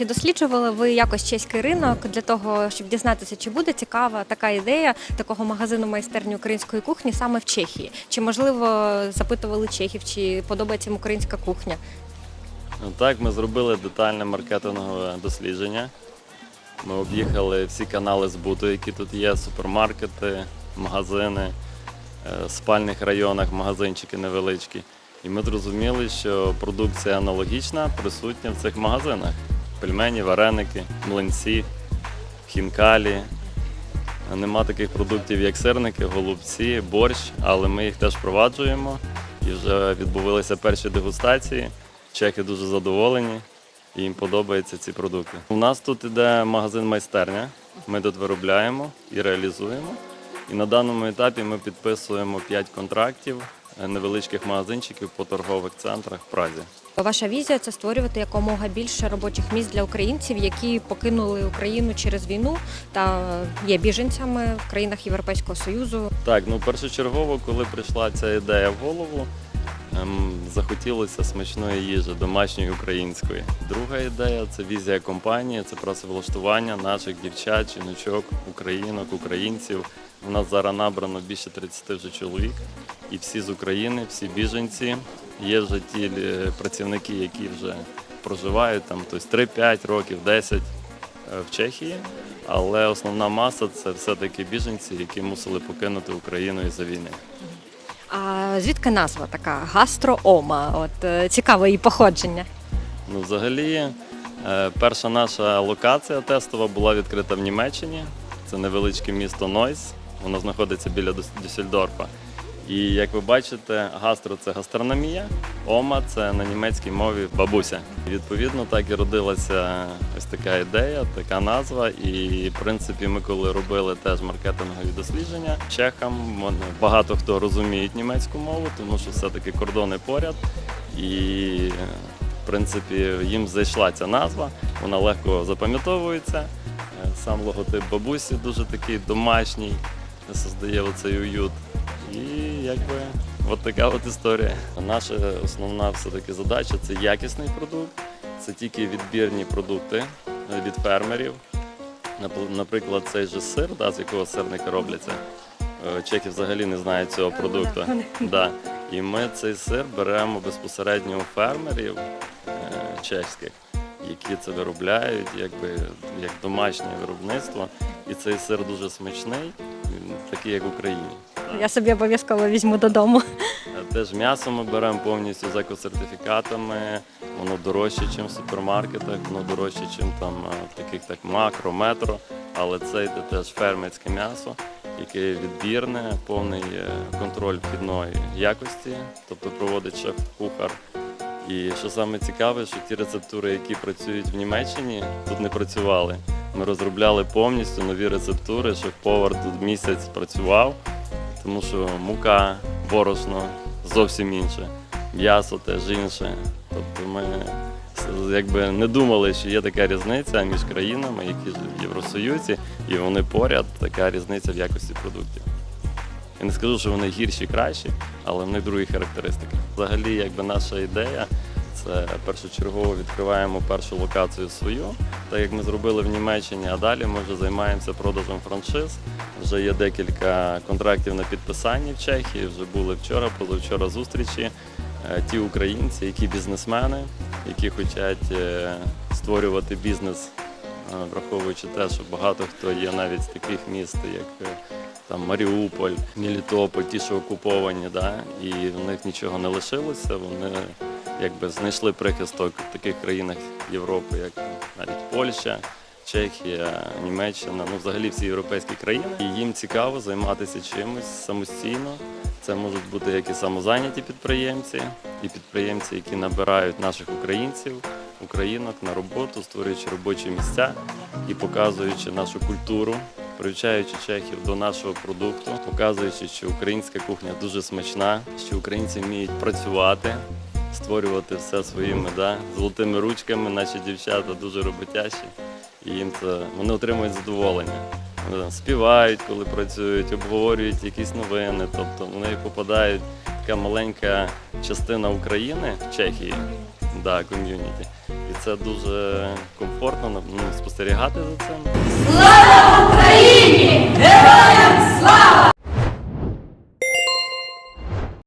Чи досліджували ви якось чеський ринок для того, щоб дізнатися, чи буде цікава така ідея такого магазину майстерні української кухні саме в Чехії? Чи можливо запитували чехів, чи подобається їм українська кухня? Так, ми зробили детальне маркетингове дослідження. Ми об'їхали всі канали збуту, які тут є, супермаркети, магазини, е, в спальних районах магазинчики невеличкі. І ми зрозуміли, що продукція аналогічна присутня в цих магазинах: пельмені, вареники, млинці, хінкалі. Нема таких продуктів, як сирники, голубці, борщ, але ми їх теж впроваджуємо. І вже відбувалися перші дегустації. Чехи дуже задоволені і їм подобаються ці продукти. У нас тут іде магазин майстерня. Ми тут виробляємо і реалізуємо. І на даному етапі ми підписуємо 5 контрактів е, невеличких магазинчиків по торгових центрах в Празі. Ваша візія це створювати якомога більше робочих місць для українців, які покинули Україну через війну та є біженцями в країнах Європейського Союзу. Так, ну першочергово, коли прийшла ця ідея в голову, ем, захотілося смачної їжі, домашньої української. Друга ідея це візія компанії, це працевлаштування наших дівчат, жіночок, українок, українців. У нас зараз набрано більше 30 вже чоловік, і всі з України, всі біженці. Є вже ті е, працівники, які вже проживають там, тобто 3-5 років, 10 е, в Чехії. Але основна маса це все-таки біженці, які мусили покинути Україну із-за війни. А звідки назва така гастроома? От е, цікаве її походження. Ну, взагалі, перша наша локація тестова була відкрита в Німеччині. Це невеличке місто Нойс. Воно знаходиться біля Дюссельдорфа. І як ви бачите, гастро це гастрономія, ома це на німецькій мові бабуся. І, Відповідно, так і родилася ось така ідея, така назва. І в принципі, ми коли робили теж маркетингові дослідження чехам, багато хто розуміють німецьку мову, тому що все-таки кордони поряд. І в принципі їм зайшла ця назва, вона легко запам'ятовується. Е, Сам логотип бабусі дуже такий домашній, создає оцей уют. І якби от така от історія. Наша основна все-таки задача це якісний продукт, це тільки відбірні продукти е, від фермерів. Наприклад, цей же сир, да, з якого сирники робляться. Е, Чехи взагалі не знають цього продукту. Да. І ми цей сир беремо безпосередньо у фермерів е, чеських, які це виробляють, якби як домашнє виробництво. І цей сир дуже смачний, такий, як в Україні. Я собі обов'язково візьму додому. Теж м'ясо ми беремо повністю з екосертифікатами. Воно дорожче, ніж в супермаркетах, воно дорожче, ніж там е, таких так макро, метро. Але це йде теж фермерське м'ясо, яке відбірне, повний е, контроль вхідної якості, тобто проводить шеф-кухар. І що саме цікаве, що ті рецептури, які працюють в Німеччині, тут не працювали. Ми розробляли повністю нові рецептури, шеф-повар тут місяць працював, тому що мука, борошно зовсім інше, м'ясо теж інше. Тобто ми якби не думали, що є така різниця між країнами, які в Євросоюзі, і вони поряд, така різниця в якості продуктів. Я не скажу, що вони гірші, кращі, але в них другі характеристики. Взагалі, якби наша ідея це першочергово відкриваємо першу локацію свою, так як ми зробили в Німеччині, а далі ми вже займаємося продажем франшиз. Вже є декілька контрактів на підписанні в Чехії. Вже були вчора, позавчора зустрічі. Е, Ті українці, які бізнесмени, які хочуть е, створювати бізнес, е, враховуючи те, що багато хто є навіть з таких міст, як там Маріуполь, Мелітополь, ті, що окуповані, да, і в них нічого не лишилося. Вони якби знайшли прихисток в таких країнах Європи, як навіть Польща, Чехія, Німеччина, ну взагалі всі європейські країни. І їм цікаво займатися чимось самостійно. Це можуть бути як і самозайняті підприємці, і підприємці, які набирають наших українців, українок на роботу, створюючи робочі місця і показуючи нашу культуру, привчаючи чехів до нашого продукту, показуючи, що українська кухня дуже смачна, що українці вміють працювати, створювати все своїми да, золотими ручками. Наші дівчата дуже роботящі, і їм це вони отримують задоволення. Співають, коли працюють, обговорюють якісь новини. Тобто вони попадають така маленька частина України в Чехії, да, ком'юніті це дуже комфортно ну, спостерігати за цим. Слава Україні! Героям слава!